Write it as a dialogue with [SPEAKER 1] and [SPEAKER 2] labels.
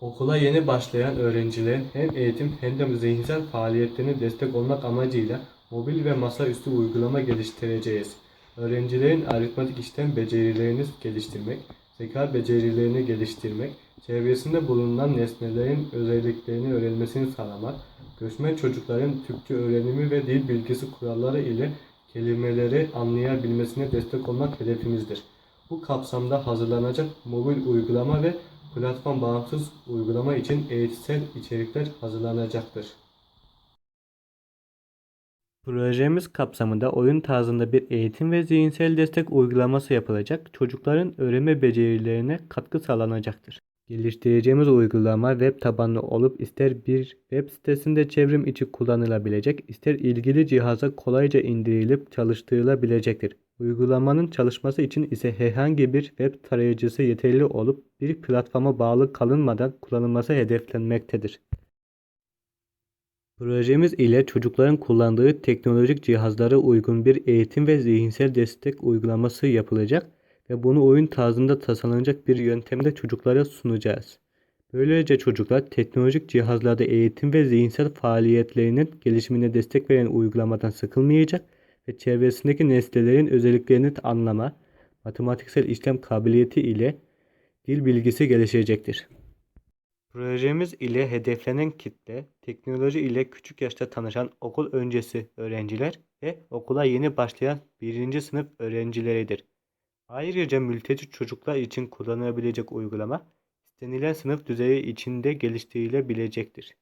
[SPEAKER 1] Okula yeni başlayan öğrencilerin hem eğitim hem de zihinsel faaliyetlerine destek olmak amacıyla mobil ve masaüstü uygulama geliştireceğiz. Öğrencilerin aritmetik işlem becerilerini geliştirmek, zeka becerilerini geliştirmek, çevresinde bulunan nesnelerin özelliklerini öğrenmesini sağlamak, göçmen çocukların Türkçe öğrenimi ve dil bilgisi kuralları ile kelimeleri anlayabilmesine destek olmak hedefimizdir. Bu kapsamda hazırlanacak mobil uygulama ve platform bağımsız uygulama için eğitsel içerikler hazırlanacaktır. Projemiz kapsamında oyun tarzında bir eğitim ve zihinsel destek uygulaması yapılacak. Çocukların öğrenme becerilerine katkı sağlanacaktır. Geliştireceğimiz uygulama web tabanlı olup ister bir web sitesinde çevrim içi kullanılabilecek, ister ilgili cihaza kolayca indirilip çalıştırılabilecektir. Uygulamanın çalışması için ise herhangi bir web tarayıcısı yeterli olup bir platforma bağlı kalınmadan kullanılması hedeflenmektedir. Projemiz ile çocukların kullandığı teknolojik cihazlara uygun bir eğitim ve zihinsel destek uygulaması yapılacak ve bunu oyun tarzında tasarlanacak bir yöntemde çocuklara sunacağız. Böylece çocuklar teknolojik cihazlarda eğitim ve zihinsel faaliyetlerinin gelişimine destek veren uygulamadan sıkılmayacak ve çevresindeki nesnelerin özelliklerini anlama, matematiksel işlem kabiliyeti ile dil bilgisi gelişecektir. Projemiz ile hedeflenen kitle, teknoloji ile küçük yaşta tanışan okul öncesi öğrenciler ve okula yeni başlayan birinci sınıf öğrencileridir. Ayrıca mülteci çocuklar için kullanılabilecek uygulama, istenilen sınıf düzeyi içinde geliştirilebilecektir.